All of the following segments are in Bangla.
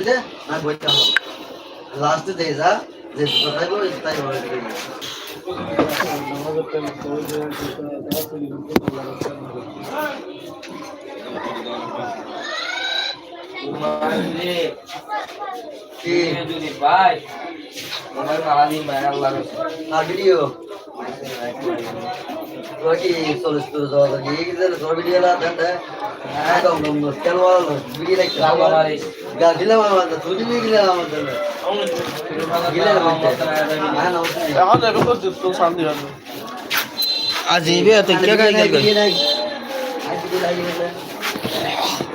না বইতে হবে লাস্টে দিয়ে যা যে দুটো খাইবো তাই হবে কি ভাই আমার মারা দিন ভাই আল্লাহ আর video Rocky solicitor zor zor. Ini kita zor video lah kan dah. Ada orang nomor keluar lah. Video lagi keluar lah. Gak gila mana tu? Tujuh ni gila mana tu? Gila mana tu? Aku dah betul tu tu sambil tu. Azib ya, tu kira kira kira.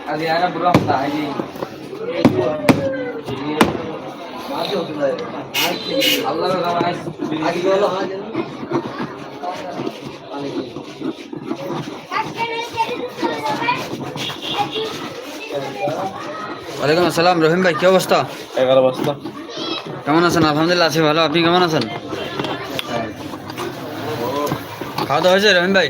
Azib ada berapa tahun ini? ওয়ালাইকুম আসসালাম। রহিম ভাই কি অবস্থা? এগারো বস্তা। কেমন আছেন? আলহামদুলিল্লাহ আছি ভালো। আপনি কেমন আছেন? খাওয়া দাওয়া হয়েছে রহিম ভাই?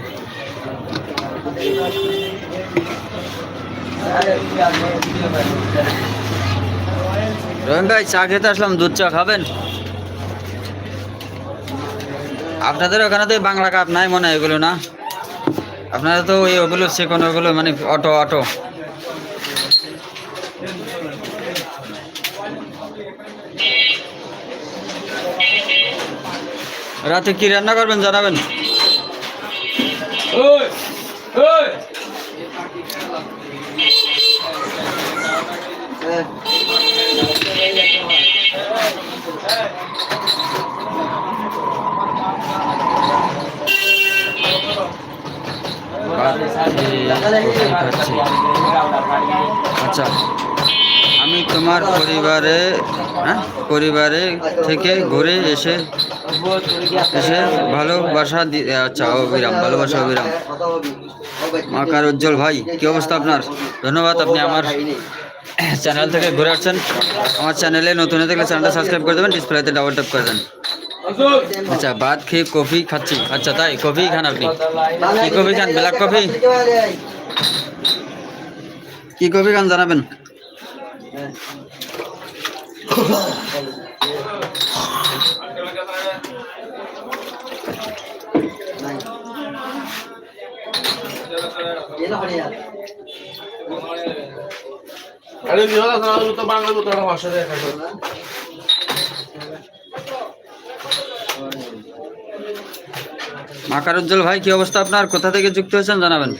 রহিম ভাই, চা খেতে আসলাম, দুধ চা খাবেন? আপনাদের ওখানে তো বাংলা কাপ নাই মনে হয় এগুলো না? আপনারা তো ওই ওগুলো সেকন ওগুলো মানে অটো অটো। রাতে কি রান্না করবেন জানাবেন? ওই ওই। আচ্ছা। আমি তোমার পরিবারে হ্যাঁ পরিবারে থেকে ঘুরে এসে এসে ভালোবাসা আচ্ছা অবিরাম, ভালোবাসা, অবিরাম। মাকার উজ্জ্বল ভাই, কি অবস্থা আপনার? ধন্যবাদ, আপনি আমার চ্যানেল থেকে ঘুরে আসছেন। আমার চ্যানেলে নতুন হয়ে থাকলে চ্যানেলটা সাবস্ক্রাইব করে দেবেন ডিসপ্লেতে ডাবল ট্যাপ করে দেন আচ্ছা ভাত খেয়ে কফি খাচ্ছি। আচ্ছা তাই? কফি খান আপনি। কি কফি খান? Black coffee? কি কফি খান জানাবেন? বাংলা ভাষা দেখা মাকার উজ্জ্বল ভাই, কি অবস্থা আপনার? কোথা থেকে যুক্ত হয়েছেন জানাবেন।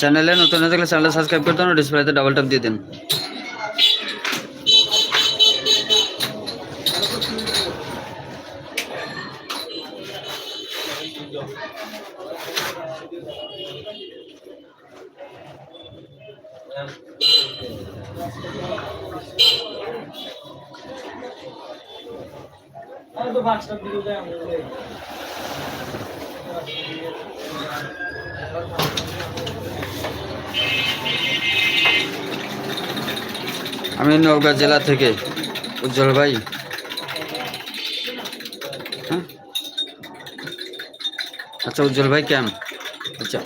চ্যানেলে নতুন হয়ে থাকলে চ্যানেলটা সাবস্ক্রাইব করতে হবে ডিসপ্লেতে ডাবল ট্যাপ দিয়ে দিন। আমি নওগাঁ জেলা থেকে, উজ্জ্বল ভাই। হ্যাঁ? আচ্ছা উজ্জ্বল ভাই কেন আচ্ছা।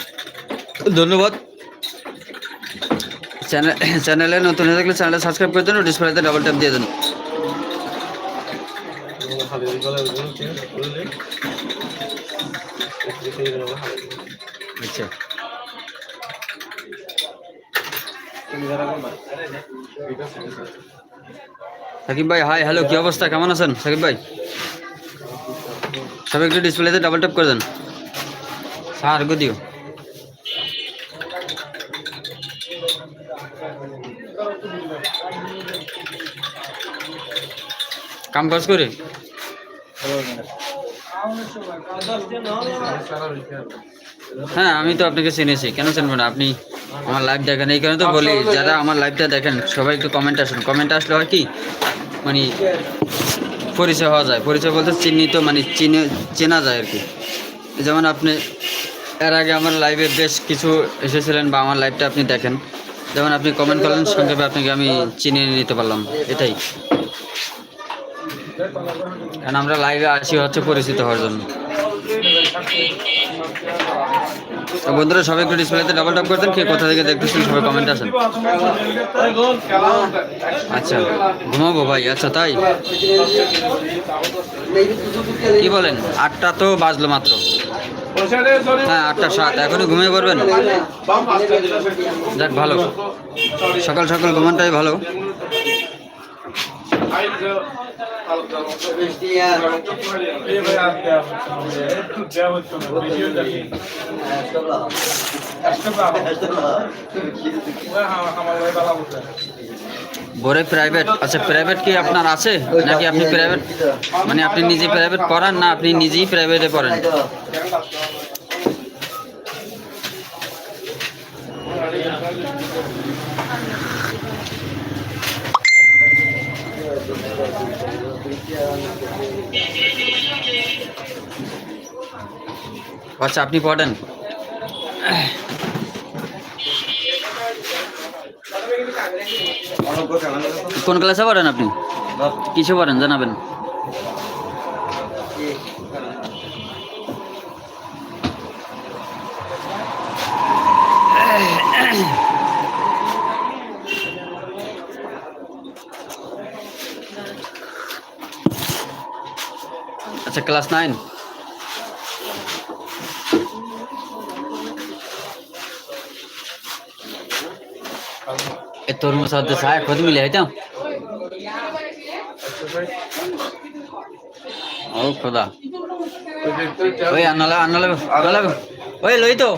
ধন্যবাদ। চ্যানেল চ্যানেলে নতুন হয়ে থাকলে চ্যানেলটা সাবস্ক্রাইব করে দেন ডিসপ্লেতে ডাবল ট্যাপ দিয়ে দেন। আচ্ছা সাকিব ভাই হাই হ্যালো কি অবস্থা? কেমন আছেন? সাকিব ভাই? সব একটু ডিসপ্লেতে ডাবল ট্যাপ করে দেন। স্যার গো দিও কাম কাজ করে? হ্যাঁ আমি তো আপনাকে চিনেছি। কেন চিনবো না? আপনি আমার লাইভ দেখেন। এই কারণে তো বলি, যারা আমার লাইভটা দেখেন, সবাই একটু কমেন্ট আসুন। কমেন্ট আসলে হয় কি? মানে পরিচয় হওয়া যায়। পরিচয় বলতে চিহ্নিত মানে চিনে, চেনা যায় আর কি। যেমন আপনি, এর আগে আমার লাইভে বেশ কিছু এসেছিলেন বা আমার লাইভটা আপনি দেখেন। যেমন আপনি কমেন্ট করলেন, সংক্ষেপে আপনাকে আমি চিনে নিতে পারলাম। এটাই। কারণ আমরা লাইভে আসি হচ্ছে পরিচিত হওয়ার জন্য। বন্ধুরা, সবাই একটু ডিসপ্লেতে ডাবল ট্যাপ করতেন কে কোথা থেকে দেখতেছেন, সবাই কমেন্ট আছেন আচ্ছা ঘুমাবো ভাই আচ্ছা তাই? কি বলেন? আটটা তো বাজলো মাত্র। হ্যাঁ আটটা সাত, এখনই ঘুমিয়ে পড়বেন? যাক, ভালো। সকাল সকাল ঘুমানটাই ভালো। বরে প্রাইভেট আচ্ছা প্রাইভেট কি আপনার আছে? নাকি আপনি প্রাইভেট মানে আপনি নিজে প্রাইভেট পড়ান না আপনি নিজেই প্রাইভেটে পড়েন? আচ্ছা আপনি পড়েন। কোন ক্লাসে পড়েন আপনি? কিছু পড়েন জানাবেন? আচ্ছা ক্লাস নাইন তরমুজ সাথে সাহেব খুদ মিলে হইতাম ও খোদা। ওই আনালা আনালা আনালা। ওই লই তো তো।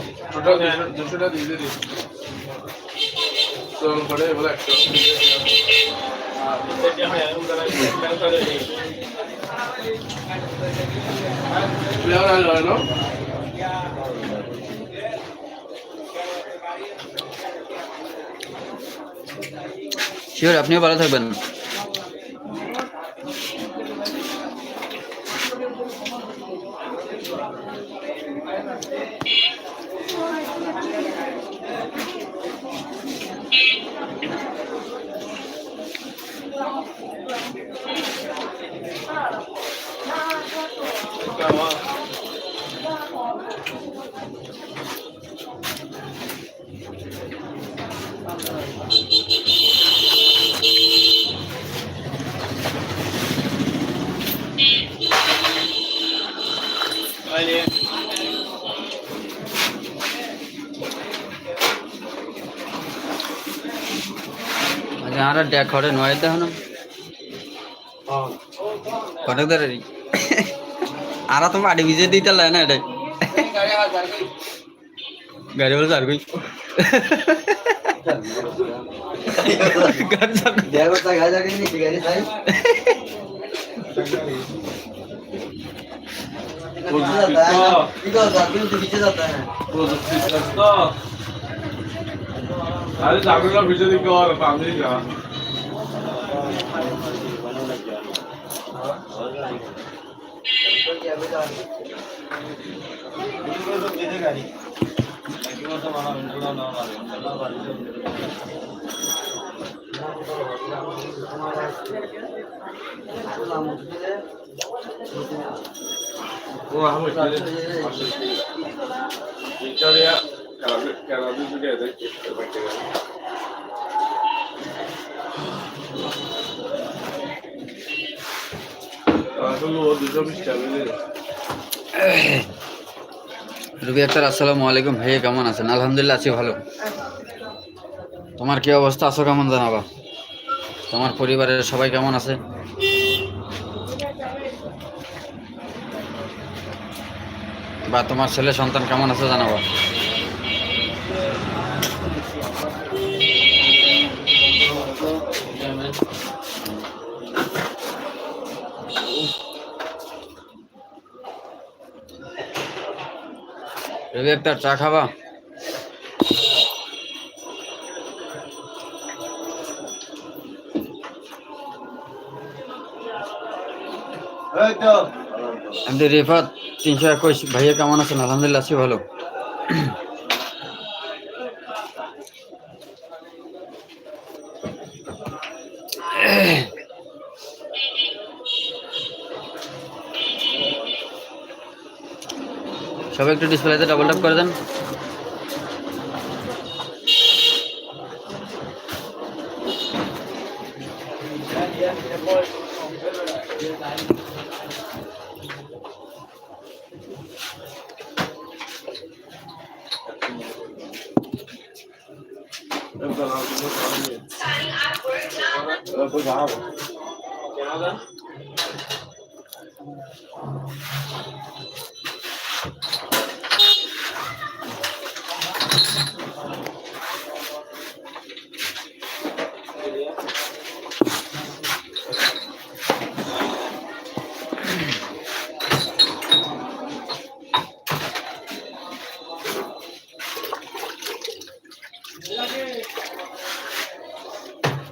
Leonardo, ¿no? শিওর আপনিও ভালো থাকবেন यहाँ डेकोरेट हुआ है ಕಟಕದಾರಿ ಆರ ತುಂಬ ಅಡಿ ವಿಜಯ್ ದೀತಲ್ಲ ಏನ ಅಡಿ ಗಾಡಿ ಬರೋ ಸಾರ್ ಗೋಯ್ अरे जागरूक विजय दिखा और सामने जा দিকে দেখি বাইকে আসলে ও দুটো মিস রুবি আক্তার আসসালামু আলাইকুম। ভাইয়া কেমন আছেন? আলহামদুলিল্লাহ, আছি ভালো। তোমার কি অবস্থা? আছো কেমন জানাবা? তোমার পরিবারের সবাই কেমন আছে? বা তোমার ছেলে সন্তান কেমন আছে জানাবা? রবি একটা চা খাবা? আমি রেফাত তিনশো একুশ। ভাইয়া কেমন আছেন? আলহামদুলিল্লাহ আছি ভালো। सब एक डिसप्ले से डबल टप कर दें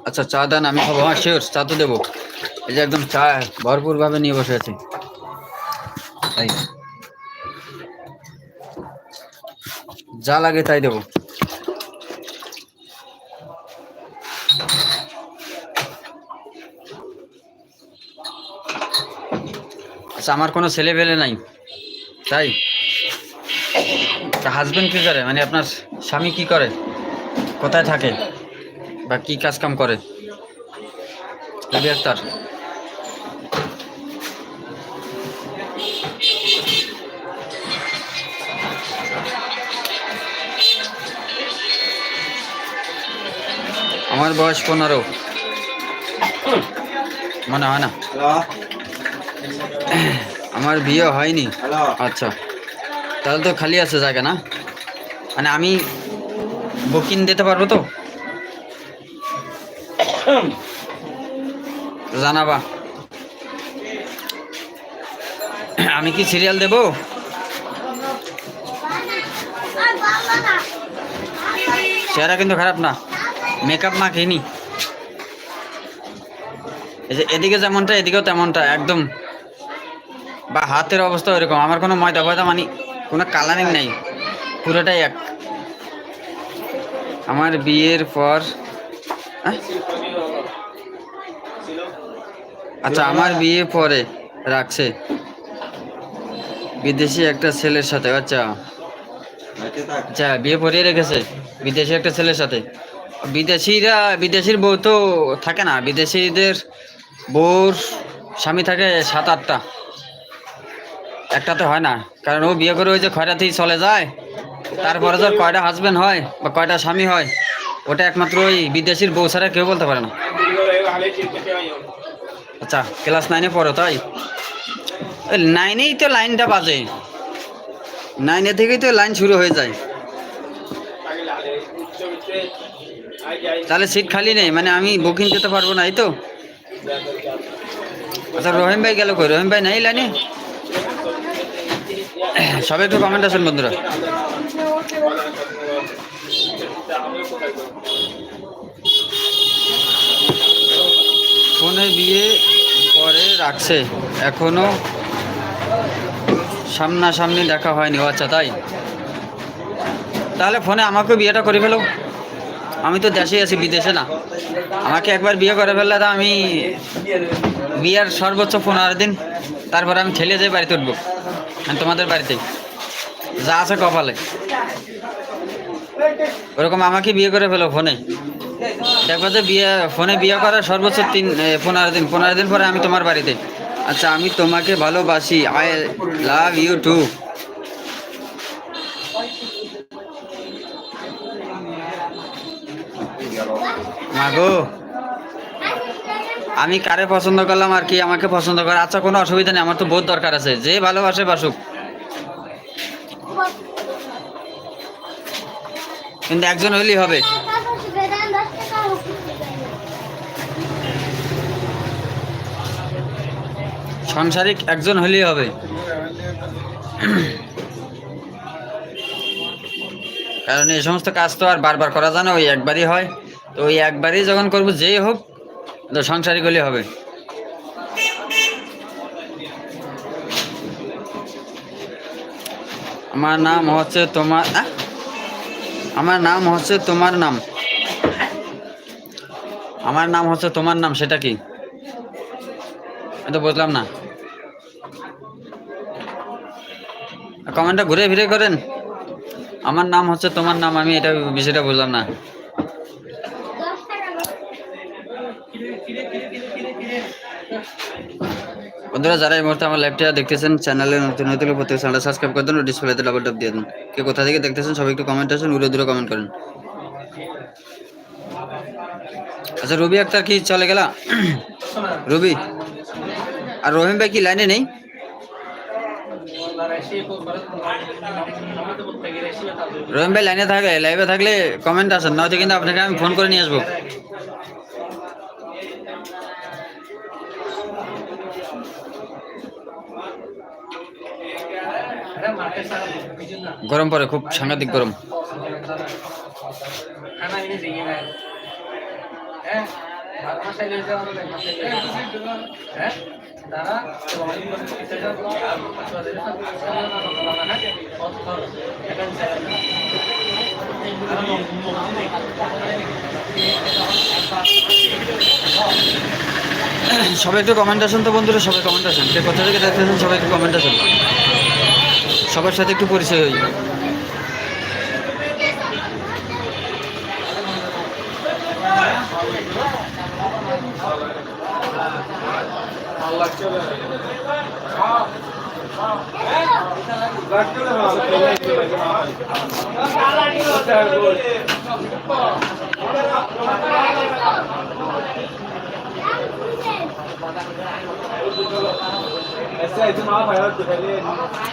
আচ্ছা চা দেন, আমি খাব। হ্যাঁ শিওর চা তো দেবো। এই যে একদম চা ভরপুর ভাবে নিয়ে বসে আছি। তাই। যা লাগে তাই দেবো। আচ্ছা আমার কোনো ছেলে পেলে নাই। তাই? হাজবেন্ড কি করে? মানে আপনার স্বামী কি করে? কোথায় থাকে? বা কি কাজ কাম করে? তার আমার বয়স পনেরো। মনে হয় না। আমার বিয়ে হয়নি। আচ্ছা। তাহলে তো খালি আছে জায়গা না? মানে আমি বুকিং দিতে পারব তো? জানাবা। আমি কি সিরিয়াল দেব? চেহারা কিন্তু খারাপ না। মেকআপ না খেয়ে এই যে এদিকে যেমনটা, এদিকেও তেমনটা, একদম। বা হাতের অবস্থা ওইরকম। আমার কোনো ময়দা ফয়দা মানে কোনো কালারিং নাই। পুরোটাই এক। আমার বিয়ের পর, আহ? আচ্ছা আমার বিয়ে পরে রাখছে। বিদেশি একটা ছেলের সাথে আচ্ছা। আচ্ছা বিয়ে পরিয়ে রেখেছে বিদেশি একটা ছেলের সাথে। বিদেশিরা বিদেশির বউ তো থাকে না বিদেশিদের বউর স্বামী থাকে সাত আটটা। একটাতে হয় না কারণ ও বিয়ে করে ওই যে খয়রাতেই চলে যায় তারপরে তোর কয়টা হাজবেন্ড হয় বা কয়টা স্বামী হয় ওটা একমাত্র ওই বিদেশির বউ ছাড়া কেউ বলতে পারে না। আচ্ছা ক্লাস নাইনে পড়ো তাই? নাইনেই তো লাইনটা বাজে। নাইনে থেকেই তো লাইন শুরু হয়ে যায়। তাহলে সিট খালি নেই মানে আমি বুকিং যেতে পারব না, এই তো। আচ্ছা রহিম ভাই গেল কই? রহিম ভাই নাই লাইনে? সবাই একটু কমেন্ট আছেন বন্ধুরা। ফোনে বিয়ে পরে রাখছে। এখনও সামনাসামনি দেখা হয়নি আচ্ছা তাই? তাহলে ফোনে আমাকে বিয়েটা করে ফেলো। আমি তো দেশে আছি, বিদেশে না। আমাকে একবার বিয়ে করে ফেললে তো আমি বিয়ের সর্বোচ্চ পনেরো দিন, তারপর আমি ঠেলে যেয়ে বাড়িতে উঠবো। আমি তোমাদের বাড়িতে যা আছে কপালে। ওরকম আমাকে বিয়ে করে ফেলো ফোনে। দেখো যে বিয়ে, ফোনে বিয়ে করার সর্বোচ্চ তিন পনেরো দিন। পনেরো দিন পরে আমি তোমার বাড়িতে। আচ্ছা আমি তোমাকে ভালোবাসি। আই লাভ ইউ টু মাগো, আমি কারে পছন্দ করলাম আর কি আমাকে পছন্দ করে আচ্ছা কোনো অসুবিধা নেই, আমার তো বহুত দরকার আছে। যে ভালোবাসে, বাসুক। কিন্তু একজন হইলেই হবে। সাংসারিক একজন হলেই হবে। কারণ এই সমস্ত কাজ তো আর বারবার করা যায় না, ওই একবারই হয়। তো ওই একবারই যখন করব যেই হোক, তো সাংসারিক হলেই হবে। আমার নাম হচ্ছে তোমার আমার নাম হচ্ছে তোমার নাম। আমার নাম হচ্ছে তোমার নাম, সেটা কি? এটা বুঝলাম না। কমেন্টটা ঘুরে ফিরে করেন। আমার নাম হচ্ছে, তোমার নাম, আমি এটা বিষয়টা বুঝলাম না। বন্ধুরা, যারা এই মুহূর্তে আমার লাইভটা দেখতেছেন চ্যানেলে নতুন নতুন প্রত্যেক চ্যানেলটা সাবস্ক্রাইব করে দেন ডিসপ্লেতে ডাবল ট্যাপ দিয়ে দেন। কে কোথা থেকে দেখতেছেন সবাই একটু কমেন্ট আসেন উড়ে দূরে কমেন্ট করেন। আচ্ছা রবি আক্তার কি চলে গেলা? রবি? আর রহিম ভাই কি লাইনে নেই? রহিম ভাই লাইনে থাকে লাইভে থাকলে কমেন্ট আসেন, নয়তো কিন্তু আপনাকে আমি ফোন করে নিয়ে আসব। গরম পরে, খুব সাংঘাতিক গরম। হ্যাঁ। হ্যাঁ? সবাই একটু কমেন্ট আসেন তো বন্ধুরা, সবাই কমেন্ট আসেন। কে কোথা থেকে দেখতেছেন, সবাই একটু কমেন্ট আসেন। সবার সাথে একটু পরিচয় হই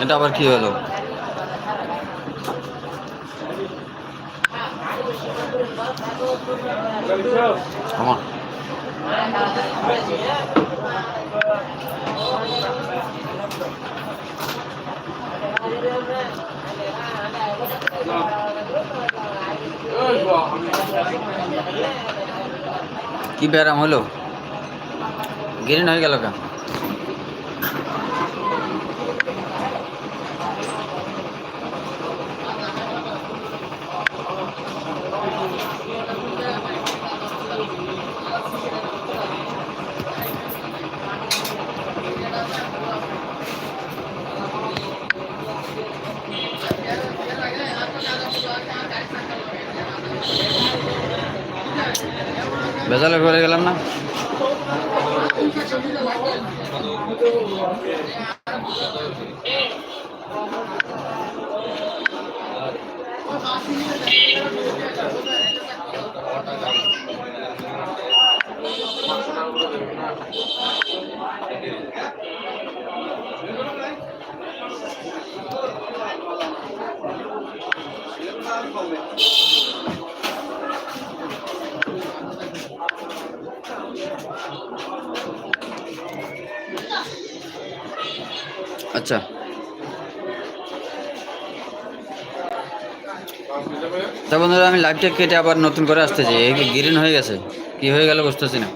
এটা আবার কি হলো? আমার কি ব্যারাম হলো? গ্রিন হয়ে গেল কেন? বেজালে করে গেলাম না। আচ্ছা তা বন্ধুরা, আমি লাইভটা কেটে আবার নতুন করে আসতেছি। এই গ্রিন হয়ে গেছে? কি হয়ে গেল বুঝতেছি না।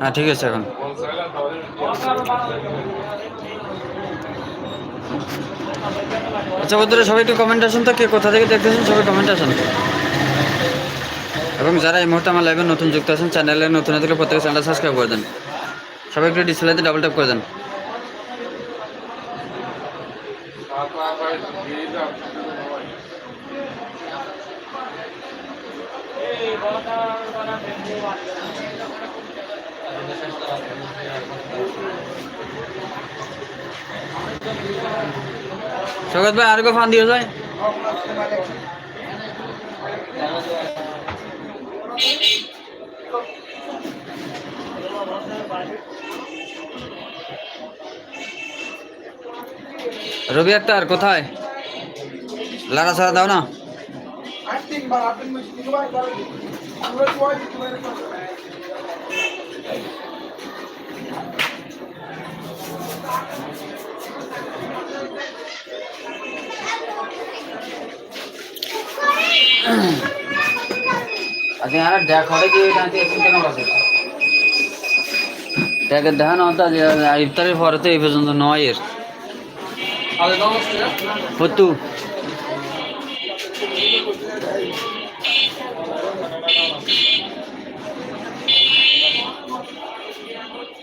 হ্যাঁ ঠিক আছে এখন। আচ্ছা বন্ধুরা, সবাই একটু কমেন্ট আসুন তো, কে কোথা থেকে দেখতেছেন, সবাই কমেন্ট আসুন। এবং যারা এই মুহূর্তে আমার লাইভে নতুন যুক্ত আছেন চ্যানেলে নতুন থাকলে প্রত্যেক চ্যানেল সাবস্ক্রাইব করে দেন। সবাই একটু ডিসপ্লেতে ডাবল ট্যাপ করে দেন। সৈকত ভাই, আর কেউ ফান দিয়ে যায়। রবি আক্তার, কোথায়? লাড়া ছাড়া দাও না। আজকে আর আচ্ছা, అసలు দেখানো ইফতারের পরে তো এই পর্যন্ত নয় এর। ফতু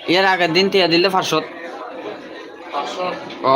এর আগের দিন তিয়া দিলে পাঁচশো ও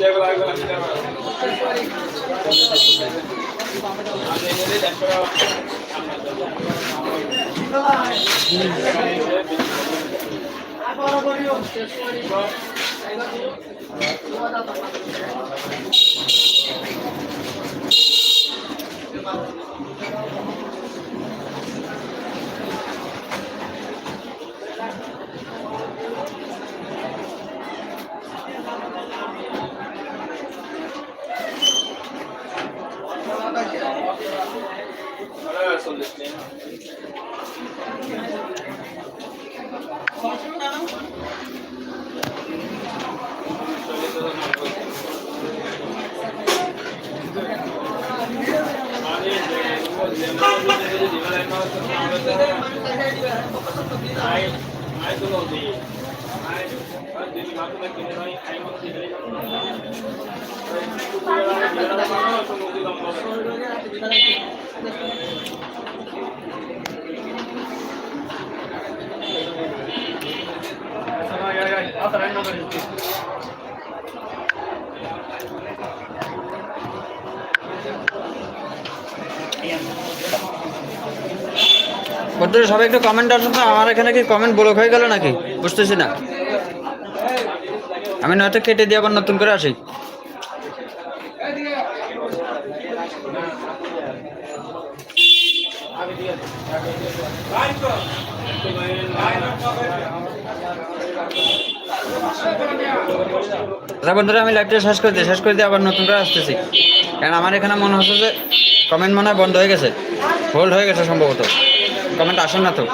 এগুলো বলো, আর আমি এগুলো আলাদা। বন্ধুরা, সবাই একটু কমেন্ট আসুন তো আমার এখানে কি কমেন্ট ব্লক হয়ে গেল নাকি? বুঝতেছি না। আমি নয়তো কেটে দিয়ে আবার নতুন করে আসি। আচ্ছা বন্ধুরা, আমি লাইভটা শেষ করে দিই, শেষ করে দিয়ে আবার করে আসতেছি। কারণ আমার এখানে মনে হচ্ছে যে কমেন্ট মনে হয় বন্ধ হয়ে গেছে। হোল্ড হয়ে গেছে সম্ভবত। কমেন্ট আসেন না তো।